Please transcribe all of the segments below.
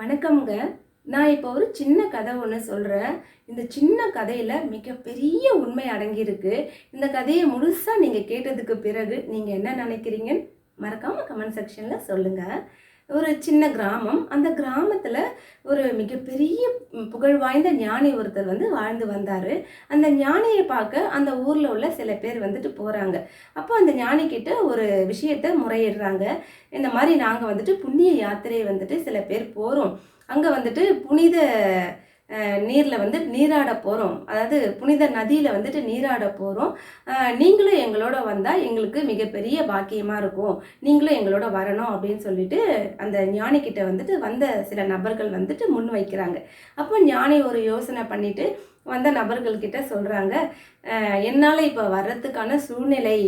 வணக்கம்ங்க. நான் இப்போ ஒரு சின்ன கதை ஒன்று சொல்கிறேன் இந்த சின்ன கதையில் மிகப்பெரிய உண்மை அடங்கியிருக்கு. இந்த கதையை முழுசாக நீங்கள் கேட்டதுக்கு பிறகு நீங்கள் என்ன நினைக்கிறீங்கன்னு மறக்காமல் கமெண்ட் செக்ஷனில் சொல்லுங்கள் ஒரு சின்ன கிராமம். அந்த கிராமத்தில் ஒரு மிகப்பெரிய புகழ் வாய்ந்த ஞானி ஒருத்தர் வந்து வாழ்ந்து வந்தார். அந்த ஞானியை பார்க்க அந்த ஊரில் உள்ள சில பேர் வந்துட்டு போகிறாங்க அப்போ அந்த ஞானிக்கிட்ட ஒரு விஷயத்த முறையிடுறாங்க. இந்த மாதிரி நாங்கள் வந்துட்டு புண்ணிய யாத்திரையை வந்துட்டு சில பேர் போகிறோம் அங்கே வந்துட்டு புனித நீரில் வந்து நீராட போகிறோம் அதாவது புனித நதியில் வந்துட்டு நீராட போகிறோம் நீங்களும் எங்களோட வந்தால் எங்களுக்கு மிகப்பெரிய பாக்கியமாக இருக்கும். நீங்களும் எங்களோட வரணும் அப்படின்னு சொல்லிட்டு அந்த ஞானிக்கிட்ட வந்துட்டு வந்த சில நபர்கள் வந்துட்டு முன் வைக்கிறாங்க. அப்போ ஞானி ஒரு யோசனை பண்ணிட்டு வந்த நபர்கள்கிட்ட சொல்கிறாங்க என்னால் இப்போ வர்றதுக்கான சூழ்நிலை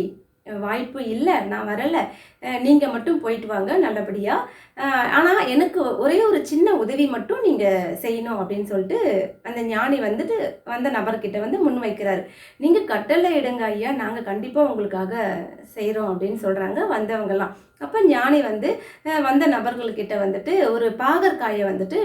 வாய்ப்பு இல்லை நான் வரலை. நீங்கள் மட்டும் போயிட்டு வாங்க நல்லபடியாக ஆனால் எனக்கு ஒரே ஒரு சின்ன உதவி மட்டும் நீங்கள் செய்யணும் அப்படின்னு சொல்லிட்டு அந்த ஞானி வந்துட்டு வந்த நபர்கிட்ட வந்து முன்வைக்கிறார். நீங்கள் கட்டளை இடுங்க ஐயா நாங்கள் கண்டிப்பாக உங்களுக்காக செய்கிறோம் அப்படின்னு சொல்கிறாங்க வந்தவங்கலாம். அப்போ ஞானி வந்து வந்த நபர்கள்கிட்ட வந்துட்டு ஒரு பாகற்காயை வந்துட்டு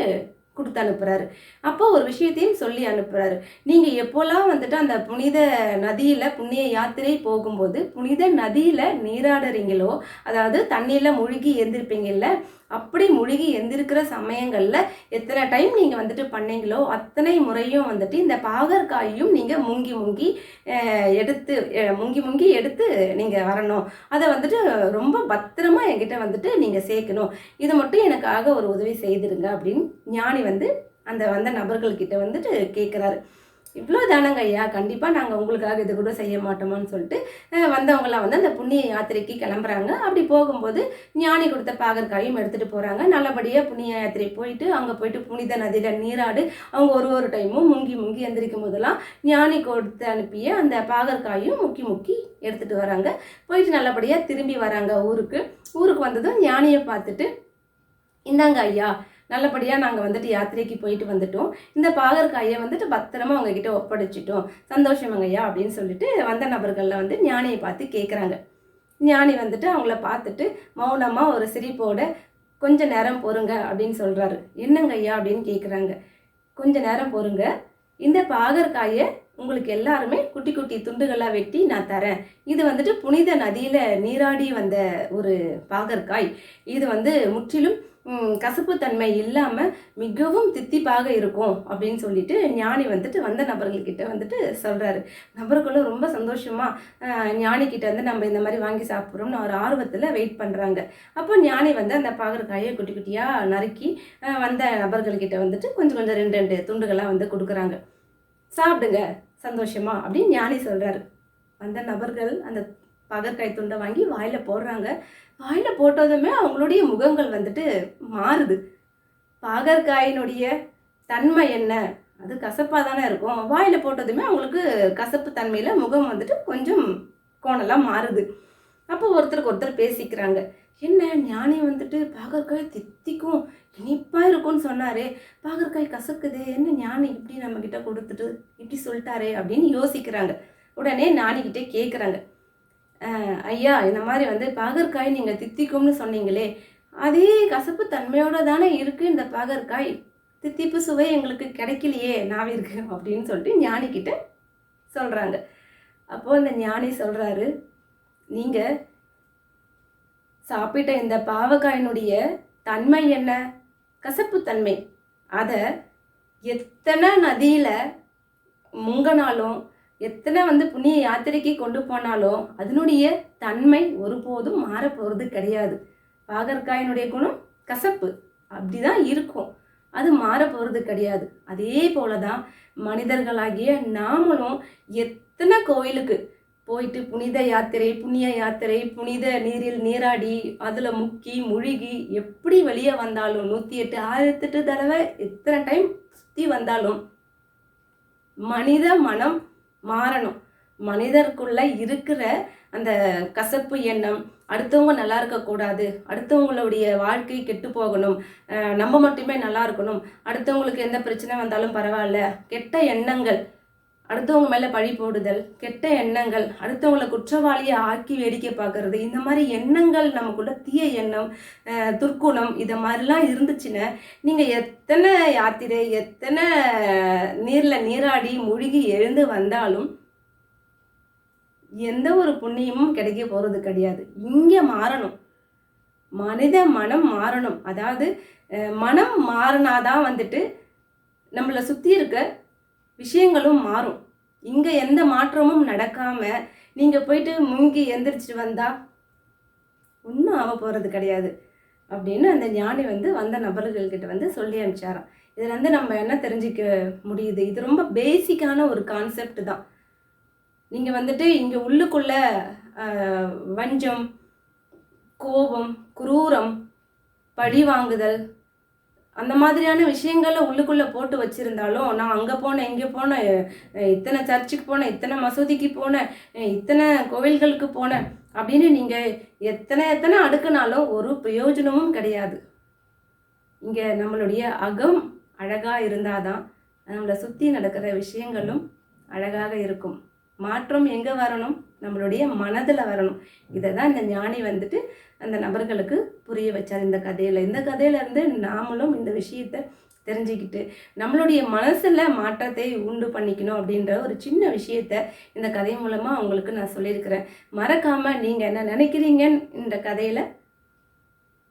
கொடுத்து அனுப்புகிறாரு அப்போ ஒரு விஷயத்தையும் சொல்லி அனுப்புகிறாரு நீங்கள் எப்போல்லாம் வந்துட்டு அந்த புனித நதியில் புண்ணிய யாத்திரை போகும்போது புனித நதியில் நீராடுறீங்களோ அதாவது தண்ணியில் முழுகி எழுந்திருப்பீங்கல்ல அப்படி முழுகி எந்திருக்கிற சமயங்களில் எத்தனை டைம் நீங்கள் வந்துட்டு பண்ணீங்களோ அத்தனை முறையும் வந்துட்டு இந்த பாகற்காயும் நீங்கள் முங்கி முங்கி எடுத்து முங்கி முங்கி எடுத்து நீங்கள் வரணும். அதை வந்துட்டு ரொம்ப பத்திரமா என்கிட்ட வந்துட்டு நீங்கள் சேர்க்கணும். இது மட்டும் எனக்காக ஒரு உதவி செய்திருங்க அப்படின்னு ஞானி வந்து அந்த வந்த நபர்கள்கிட்ட வந்துட்டு கேட்குறாரு இவ்வளோ தானங்க ஐயா கண்டிப்பாக நாங்கள் உங்களுக்காக இது கூட செய்ய மாட்டோமான்னு சொல்லிட்டு வந்தவங்களாம் வந்து அந்த புண்ணிய யாத்திரைக்கு கிளம்புறாங்க. அப்படி போகும்போது ஞானி கொடுத்த பாகற்காயும் எடுத்துகிட்டு போகிறாங்க நல்லபடியாக புண்ணிய யாத்திரை போயிட்டு அங்கே போயிட்டு புனித நதியில் நீராடு அவங்க ஒரு ஒரு டைமும் முங்கி முங்கி எந்திரிக்கும் போதெல்லாம் ஞானி கொடுத்து அனுப்பிய அந்த பாகற்காயும் முக்கி முக்கி எடுத்துகிட்டு வராங்க. போயிட்டு நல்லபடியாக திரும்பி வராங்க ஊருக்கு. ஊருக்கு வந்ததும் ஞானியை பார்த்துட்டு இந்தாங்க ஐயா நல்லபடியாக நாங்கள் வந்துட்டு யாத்திரைக்கு போயிட்டு வந்துட்டோம். இந்த பாகற்காயை வந்துட்டு பத்திரமா உங்ககிட்ட ஒப்படைச்சிட்டோம். சந்தோஷமாங்க ஐயா அப்படின்னு சொல்லிட்டு வந்த நபர்களில் வந்து ஞானியை பார்த்து கேட்குறாங்க ஞானி வந்துட்டு அவங்கள பார்த்துட்டு மௌனமாக ஒரு சிரிப்போட கொஞ்ச நேரம் பொறுங்க அப்படின்னு சொல்கிறாரு என்னங்க ஐயா அப்படின்னு கேட்குறாங்க கொஞ்ச நேரம் பொறுங்க. இந்த பாகற்காயை உங்களுக்கு எல்லாருமே குட்டி குட்டி துண்டுகளாக வெட்டி நான் தரேன். இது வந்துட்டு புனித நதியில் நீராடி வந்த ஒரு பாகற்காய். இது வந்து முற்றிலும் கசப்புத்தன்மை இல்லாமல் மிகவும் தித்திப்பாக இருக்கும் அப்படின்னு சொல்லிட்டு ஞானி வந்துட்டு வந்த நபர்கள்கிட்ட வந்துட்டு சொல்கிறாரு நபர்களும் ரொம்ப சந்தோஷமாக ஞானிக்கிட்ட வந்து நம்ம இந்த மாதிரி வாங்கி சாப்பிட்றோம்னு ஒரு ஆர்வத்தில் வெயிட் பண்ணுறாங்க அப்போ ஞானி வந்து அந்த பாகற்காயை குட்டி குட்டியாக நறுக்கி வந்த நபர்கள்கிட்ட வந்துட்டு கொஞ்சம் கொஞ்சம் ரெண்டு ரெண்டு துண்டுகளாக வந்து கொடுக்குறாங்க. சாப்பிடுங்க சந்தோஷமா அப்படின்னு ஞானி சொல்கிறாரு வந்த நபர்கள் அந்த பகற்காய் துண்டை வாங்கி வாயில் போடுறாங்க. வாயில் போட்டதுமே அவங்களுடைய முகங்கள் வந்துட்டு மாறுது. பாகற்காயினுடைய தன்மை என்ன? அது கசப்பாக தானே இருக்கும். வாயில் போட்டதுமே அவங்களுக்கு கசப்பு தன்மையில் முகம் வந்துட்டு கொஞ்சம் கோணலாம் மாறுது. அப்போ ஒருத்தருக்கு ஒருத்தர் பேசிக்கிறாங்க. என்ன ஞானி வந்துட்டு பாகற்காய் தித்திக்கும் இனிப்பாக இருக்கும்னு சொன்னாரே. பாகற்காய் கசக்குது. என்ன ஞானி இப்படி நம்மக்கிட்ட கொடுத்துட்டு இப்படி சொல்லிட்டாரே அப்படின்னு யோசிக்கிறாங்க. உடனே ஞானிக்கிட்டே கேட்குறாங்க ஐயா இந்த மாதிரி வந்து பாகற்காய் நீங்கள் தித்திக்கும்னு சொன்னீங்களே அதே கசப்பு தன்மையோட தானே இருக்குது இந்த பாகற்காய். தித்திப்பு சுவை எங்களுக்கு கிடைக்கலையே நாவிற்கு அப்படின்னு சொல்லிட்டு ஞானிக்கிட்ட சொல்கிறாங்க அப்போது அந்த ஞானி சொல்கிறாரு நீங்கள் சாப்பிட்ட இந்த பாவக்காயினுடைய தன்மை என்ன? கசப்புத்தன்மை அதை எத்தனை நதியில் முங்கினாலும் எத்தனை வந்து புண்ணிய யாத்திரைக்கு கொண்டு போனாலும் அதனுடைய தன்மை ஒருபோதும் மாறப்போகிறது கிடையாது. பாகற்காயினுடைய குணம் கசப்பு. அப்படிதான் இருக்கும். அது மாறப்போகிறது கிடையாது. அதே போல தான் மனிதர்களாகிய நாமளும் எத்தனை கோயிலுக்கு போயிட்டு புனித யாத்திரை புண்ணிய யாத்திரை புனித நீரில் நீராடி அதில் முக்கி முழுகி எப்படி வெளியே வந்தாலும் நூற்றி எட்டு ஆயிரத்தெட்டு தடவை எத்தனை டைம் சுற்றி வந்தாலும் மனித மனம் மாறணும். மனிதருக்குள்ள இருக்கிற அந்த கசப்பு எண்ணம் அடுத்தவங்க நல்லா இருக்கக்கூடாது அடுத்தவங்களுடைய வாழ்க்கை கெட்டு போகணும் நம்ம மட்டுமே நல்லா இருக்கணும் அடுத்தவங்களுக்கு எந்த பிரச்சனை வந்தாலும் பரவாயில்ல கெட்ட எண்ணங்கள் அடுத்தவங்க மேலே பழி போடுதல் கெட்ட எண்ணங்கள் அடுத்தவங்களை குற்றவாளியை ஆக்கி வேடிக்கை பார்க்கறது இந்த மாதிரி எண்ணங்கள் நமக்குள்ள தீய எண்ணம் துர்க்குணம் இதை மாதிரிலாம் இருந்துச்சுன்னா நீங்கள் எத்தனை யாத்திரை எத்தனை நீரில் நீராடி முழுகி எழுந்து வந்தாலும் எந்த ஒரு புண்ணியமும் கிடைக்க போகிறது கிடையாது. இங்கே மாறணும். மனித மனம் மாறணும். அதாவது மனம் மாறினாதான் வந்துட்டு நம்மளை சுற்றி இருக்க விஷயங்களும் மாறும். இங்கே எந்த மாற்றமும் நடக்காமல் நீங்கள் போயிட்டு முங்கி எந்திரிச்சிட்டு வந்தா ஒன்றும் ஆக போகிறது கிடையாது. அப்படின்னு அந்த ஞானி வந்து வந்த நபர்கள்கிட்ட வந்து சொல்லி அனுப்பிச்சாராம். இதுலேருந்து நம்ம என்ன தெரிஞ்சுக்க முடியுது? இது ரொம்ப பேசிக்கான ஒரு கான்செப்ட் தான். நீங்கள் வந்துட்டு இங்கே உள்ளுக்குள்ள வஞ்சம் கோபம் குரூரம் பழி வாங்குதல் அந்த மாதிரியான விஷயங்களை உள்ளுக்குள்ளே போட்டு வச்சுருந்தாலும் நான் அங்கே போனேன் இங்கே போனேன் இத்தனை சர்ச்சுக்கு போனேன் இத்தனை மசூதிக்கு போனேன் இத்தனை கோவில்களுக்கு போனேன் அப்படின்னு நீங்கள் எத்தனை எத்தனை அடுக்குனாலும் ஒரு பிரயோஜனமும் கிடையாது. இங்கே நம்மளுடைய அகம் அழகாக இருந்தால் தான் நம்மளை சுற்றி நடக்கிற விஷயங்களும் அழகாக இருக்கும். மாற்றம் எங்கே வரணும்? நம்மளுடைய மனதில் வரணும். இதை தான் இந்த ஞானி வந்துட்டு அந்த நபர்களுக்கு புரிய வச்சார் இந்த கதையில். இந்த கதையிலேருந்து நாமளும் இந்த விஷயத்தை தெரிஞ்சுக்கிட்டு நம்மளுடைய மனசில் மாற்றத்தை உண்டு பண்ணிக்கணும் அப்படின்ற ஒரு சின்ன விஷயத்த இந்த கதை மூலமாக அவங்களுக்கு நான் சொல்லியிருக்கிறேன். மறக்காமல் நீங்கள் என்ன நினைக்கிறீங்கன்னு இந்த கதையில்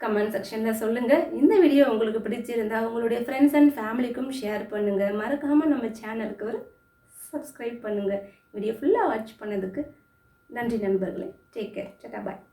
கமெண்ட் செக்ஷனில் சொல்லுங்கள் இந்த வீடியோ உங்களுக்கு பிடிச்சிருந்தா உங்களுடைய ஃப்ரெண்ட்ஸ் அண்ட் ஃபேமிலிக்கும் ஷேர் பண்ணுங்கள் மறக்காமல் நம்ம சேனலுக்கு ஒரு சப்ஸ்கிரைப் பண்ணுங்கள் வீடியோ ஃபுல்லாக வாட்ச் பண்ணதுக்கு நன்றி நண்பர்களே. டேக் கேர் சட்டா பாய்